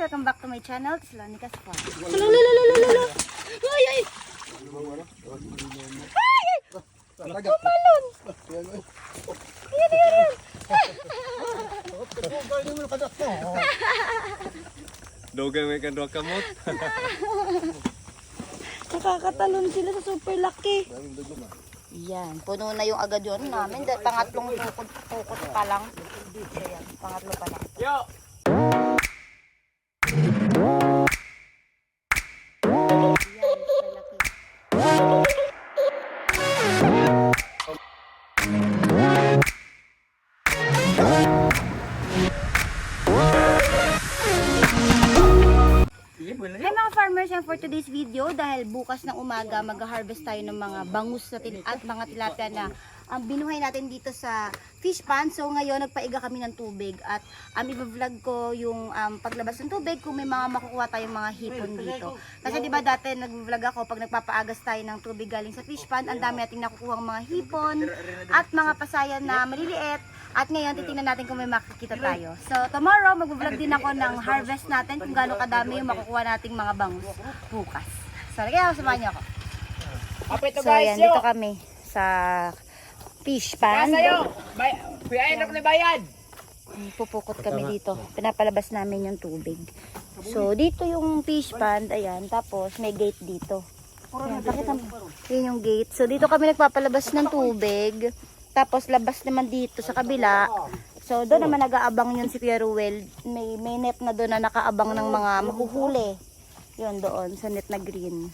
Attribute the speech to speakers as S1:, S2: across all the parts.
S1: Welcome back to my channel, Slonica's Farm.
S2: Lalalalalalala. Ay, ay.
S3: Pumalon!
S2: Yan, yan, yan.
S4: Dugay may kadwa kamot.
S2: Nakakatalon sila sa super laki. Yan, puno na yung agad yun namin. Dahil Pangatlong tukod, tukod pa lang. Ayan, pangatlo pa lang.
S4: Yo!
S1: For today's video, dahil bukas ng umaga mag-harvest tayo ng mga bangus na til- at mga tilapia na ang binuhay natin dito sa fish pond. So ngayon nagpaiga kami ng tubig at um, i-vlog ko yung um, paglabas ng tubig kung may mga makukuha tayong mga hipon dito. Kasi di ba dati nag-vlog ako pag nagpapaagas tayo ng tubig galing sa fish pond, ang dami nating nakukuha mga hipon at mga pasayan na maliliit. At ngayon, titingnan natin kung may makikita tayo. So, tomorrow, mag-vlog din ako ng harvest natin kung gaano kadami yung makukuha nating mga bangus bukas. So, kaya samahan niyo ako. So, ayan, dito kami sa fish pond.
S3: Kuya, ni bayad.
S1: Pupukot kami dito. Pinapalabas namin yung tubig. So, dito yung fish pond. Ayan, tapos may gate dito. Ayan, pakita mo. Yun yung gate. So, dito kami nagpapalabas ng tubig. Tapos, labas naman dito sa kabila. So, doon naman nag-aabang yun si Kuya Ruel. May, may net na doon na nakaabang ng mga mahuhuli. Yun doon, sa net na green.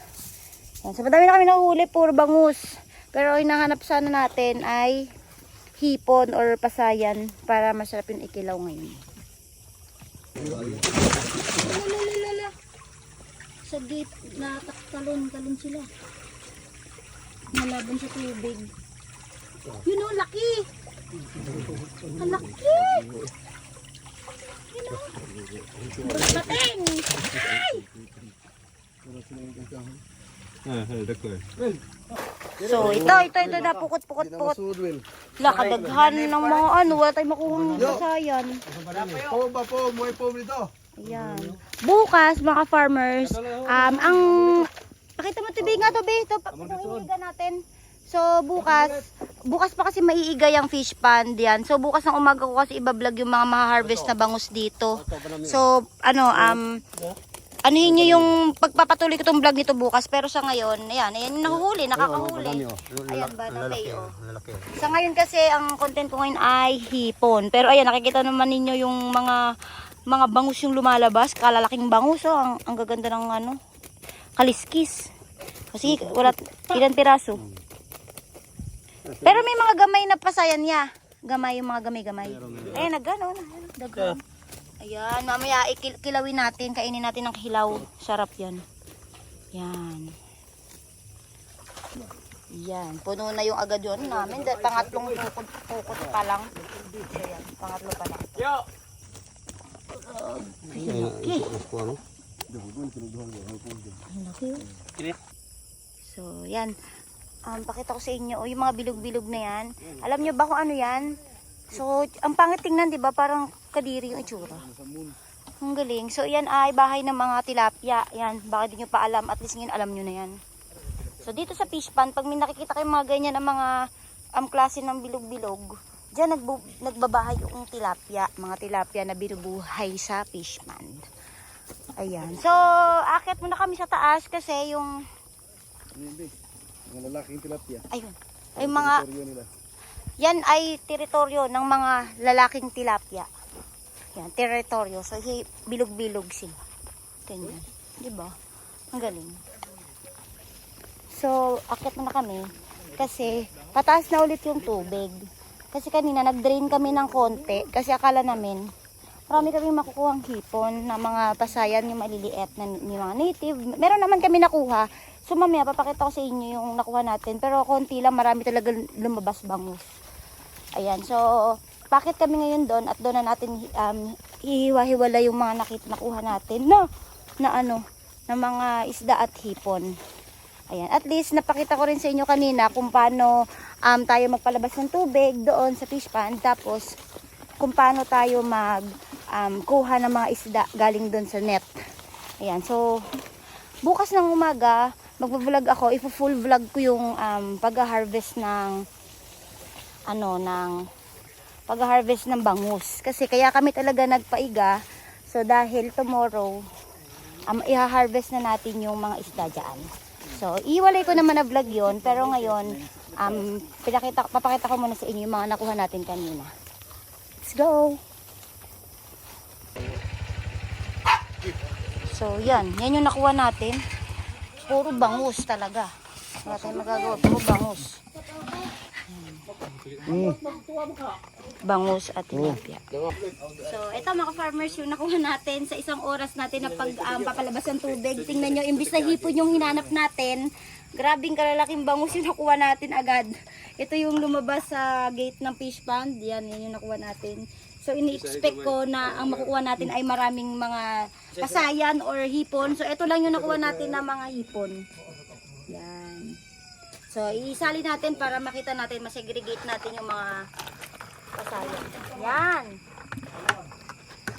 S1: Yan. So, madami na kami nahuhuli, puro bangus. Pero, hinahanap sana natin ay hipon or pasayan para masarap yung ikilaw ngayon. Lalalala. Sa gate, nataktalon-talon sila. Nalaban sa tubig. Yun o, laki! Ang laki! Yun o. Bating! Ay!
S4: Ah, dako.
S1: So, ito, ito, ito na, pukot-pukot-pukot. Lakadaghan ng mga ano, wala tayong makuha ng pasayan.
S3: Po ba po? Muhay po dito.
S1: Ayan. Bukas, mga farmers, um, ang... Pakita mo tubig nga to, be. Ito, pa- itong iniiga natin. So, bukas, bukas pa kasi maiiga yung fish pond yan. So, bukas ng umaga ko kasi ibablog yung mga maha-harvest na bangus dito. So, ano, um, ano yun yung pagpapatuloy ko tong vlog nito bukas. Pero sa ngayon, ayan, ayan yung nahuhuli, nakakahuli. Ayan ba, natay, oh. Sa ngayon kasi, ang content ko ngayon ay hipon. Pero ayan, nakikita naman ninyo yung mga mga bangus yung lumalabas. Kalalaking bangus, oh. Ang, ang gaganda ng ano, kaliskis. Kasi wala, ilan piraso. Pero may mga gamay na pasayan niya. Gamay yung mga gamay-gamay. Ayan, nagano na. Ayan, mamaya ikil- kilawin natin. Kainin natin ng hilaw. Sarap yan. Yan. Yan. Puno na yung agad yun namin. Dahil Pangatlong tukod, tukod pa lang. Ayan, pangatlo pa lang.
S4: Yo!
S1: Oh. So, yan. Um, pakita ko sa inyo, oh, yung mga bilog-bilog na yan. Alam nyo ba kung ano yan? So, ang pangit tingnan, di ba? Parang kadiri yung itsura. Ang galing. So, yan ay bahay ng mga tilapia. Yan, baka di nyo pa alam. At least ngayon alam nyo na yan. So, dito sa fish pond, pag may nakikita kayong mga ganyan na mga um, klase ng bilog-bilog, dyan nagbu- nagbabahay yung tilapia. Mga tilapia na binubuhay sa fish pond. Ayan. So, akit muna kami sa taas kasi yung,
S3: Mga lalaking tilapia.
S1: ayun, ay mga. Yan ay teritoryo ng mga lalaking tilapia. Yan, teritoryo. So, bilog-bilog sila. Ganyan. Di ba? Ang galing. So, akit muna kami kasi pataas na ulit yung tubig. Kasi kanina nag-drain kami ng konti kasi akala namin marami kami makukuhang hipon na mga pasayan yung maliliit na ni mga native. Meron naman kami nakuha. So mamaya papakita ko sa inyo yung nakuha natin. Pero konti lang, marami talaga lumabas bangus. Ayan, so bakit kami ngayon doon at doon na natin um, hihiwa-hiwala yung mga nakita nakuha natin na, na ano, na mga isda at hipon. Ayan, at least napakita ko rin sa inyo kanina kung paano um, tayo magpalabas ng tubig doon sa fish pond. Tapos kung paano tayo mag um, kuha ng mga isda galing doon sa net. Ayan, so bukas ng umaga, magvo-vlog ako, ipo-full vlog ko yung um, pag-harvest ng ano, ng pag-harvest ng bangus. Kasi kaya kami talaga nagpaiga. So dahil tomorrow, um, i-harvest na natin yung mga isda dyan. So, iwalay ko naman na vlog yon pero ngayon, um, pinakita, papakita ko muna sa inyo yung mga nakuha natin kanina. Let's go! So, yan. Yan yung nakuha natin. Puro bangus talaga. Wala tayong magagawa. Puro bangus. Yan. Bangus at tilapia. So, ito mga farmers yung nakuha natin sa isang oras natin na pag um, papalabas ng tubig. Tingnan nyo, imbis na hipon yung hinanap natin, grabing kalalaking bangus yung nakuha natin agad. Ito yung lumabas sa gate ng fish pond. Yan, yan yung nakuha natin. So, ini-expect ko na ang makukuha natin ay maraming mga kasayan or hipon. So, ito lang yung nakuha natin na mga hipon. Yan. So, isali natin para makita natin, masegregate natin yung mga kasayan. Yan.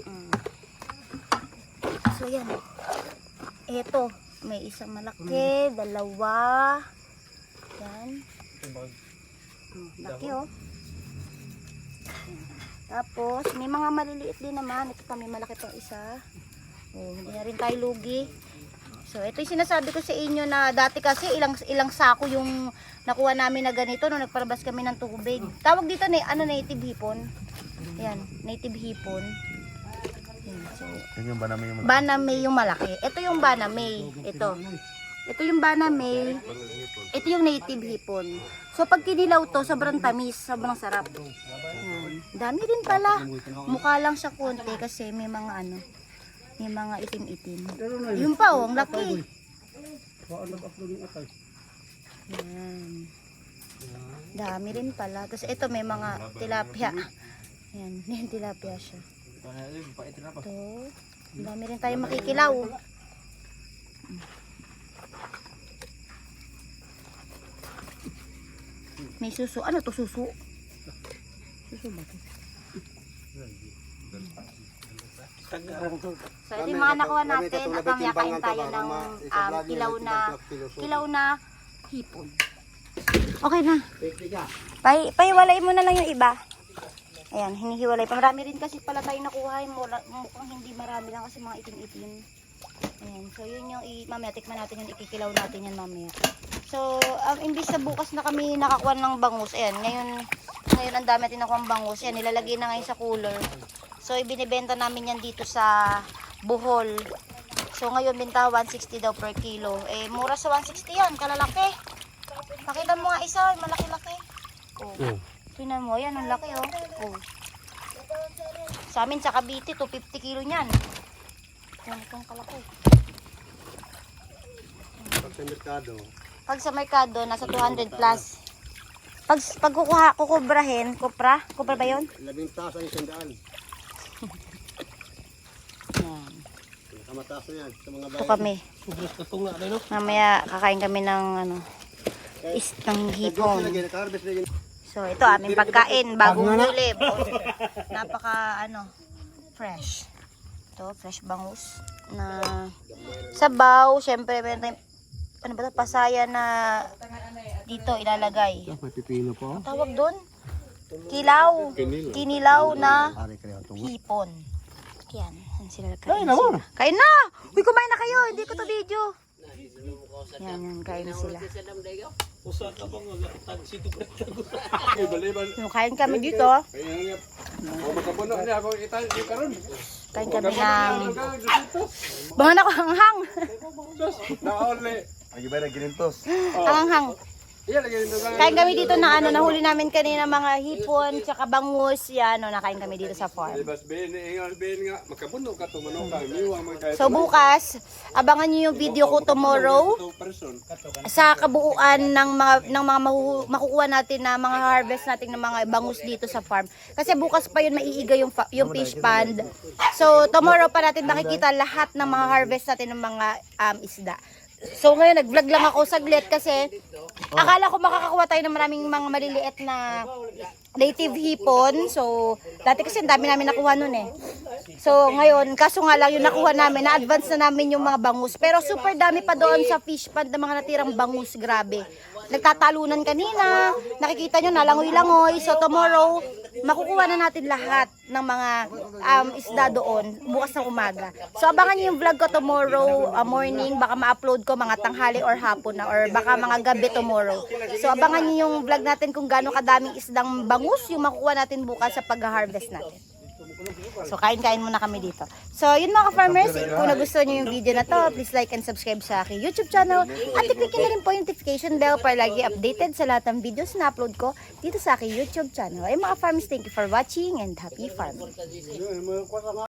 S1: Mm. So, yan. Ito, may isang malaki, dalawa. Yan. Oh, laki oh. Tapos, may mga maliliit din naman. Ito pa, may malaki pang isa. Oh, hindi na rin tayo lugi. So, ito yung sinasabi ko sa inyo na dati kasi ilang ilang sako yung nakuha namin na ganito nung nagparabas kami ng tubig. Tawag dito na ano native hipon. Yan, native hipon. Yan, so,
S3: yung ba namin yung
S1: baname yung malaki. Ito yung baname. Ito. Ito yung baname. Ito yung native hipon. So pag kinilaw to, sobrang tamis, sobrang sarap. Yan. Dami din pala. Mukha lang siya konti kasi may mga ano, may mga itim-itim. Yung pa oh, ang laki. Yan. Dami rin pala. Tapos ito may mga tilapia. Yan, yan tilapia siya. Ito. Ang dami rin tayo makikilaw. May suso. Ano to suso? Suso ba to? So ito yung mga nakuha natin at mamaya kain tayo ng um, kilaw na kilaw na hipon. Okay na. Pay, paiwalay mo na lang yung iba. Ayan, hinihiwalay pa. Marami rin kasi pala tayo nakuha. Mukhang hindi marami lang kasi mga itim-itim. Ayan, so yun yung, i- mamaya tikman natin yung ikikilaw natin yan mamaya. So, um, imbis na bukas na kami nakakuha ng bangus, ayan, ngayon, ngayon ang dami natin nakuha ng bangus, ayan, nilalagay na ngayon sa cooler. So, ibinibenta namin yan dito sa Bohol. So, ngayon, binta 160 daw per kilo. Eh, mura sa 160 yan, kalalaki. Pakita mo nga isa, malaki-laki. Oh. Tingnan mo, yan, ang laki, oh. oh. Sa amin, sa Cavite, 250 kilo niyan. Yan, itong kalaki.
S3: Pag sa merkado,
S1: Pag sa merkado, nasa 200 plus. Pag, pag kukuha, kukubrahin, kupra, kupra ba yun?
S3: labing taas ang isang daan.
S1: Yan.
S3: Kamataas na yan sa mga
S1: Ito kami. Mamaya kakain kami ng ano, is ng hipon.
S3: Na.
S1: So ito aming pagkain, bagong huli. Napaka ano, fresh. Ito, fresh bangus na sabaw, syempre meron tayong ano ba 'to, pasaya na dito ilalagay.
S3: May pipino po.
S1: Tawag doon? Kilaw. Kinilaw na hipon. Yan, yan sila kain. sila. Kain na! Uy, kumain na kayo. Hindi ko to video. Yan, yan, kain sila. Kain kami dito.
S4: Ako.
S1: Kain kami ng mga nakahanghang.
S4: Na only.
S3: Ang iba na ginintos.
S1: Hanghang. Kain kami dito na ano, nahuli namin kanina mga hipon, tsaka bangus. Yan, no, nakain kami dito sa farm.
S4: Kay.
S1: So bukas, abangan niyo yung video ko tomorrow. Sa kabuuan ng mga ng mga makukuha natin na mga harvest natin ng mga bangus dito sa farm. Kasi bukas pa yun maiiga yung yung fish pond. So tomorrow pa natin makikita lahat ng mga harvest natin ng mga um, isda. So ngayon nag-vlog lang ako saglit kasi akala ko makakakuha tayo ng maraming mga maliliit na native hipon. So dati kasi ang dami namin nakuha nun eh. So ngayon, kaso nga lang yung nakuha namin, na-advance na namin yung mga bangus. Pero super dami pa doon sa fish pond ng mga natirang bangus, grabe. Nagtatalunan kanina, nakikita nyo, nalangoy-langoy. So tomorrow, makukuha na natin lahat ng mga um, isda doon bukas ng umaga. So abangan nyo yung vlog ko tomorrow uh, morning, baka ma-upload ko mga tanghali or hapon na or baka mga gabi tomorrow. So abangan nyo yung vlog natin kung gaano kadaming isdang bangus yung makukuha natin bukas sa pag-harvest natin. So, kain-kain muna kami dito. So, yun mga farmers, kung nagustuhan nyo yung video na to, please like and subscribe sa aking YouTube channel. At i-click nyo na rin po yung notification bell para lagi updated sa lahat ng videos na upload ko dito sa aking YouTube channel. Ay mga farmers, thank you for watching and happy farming.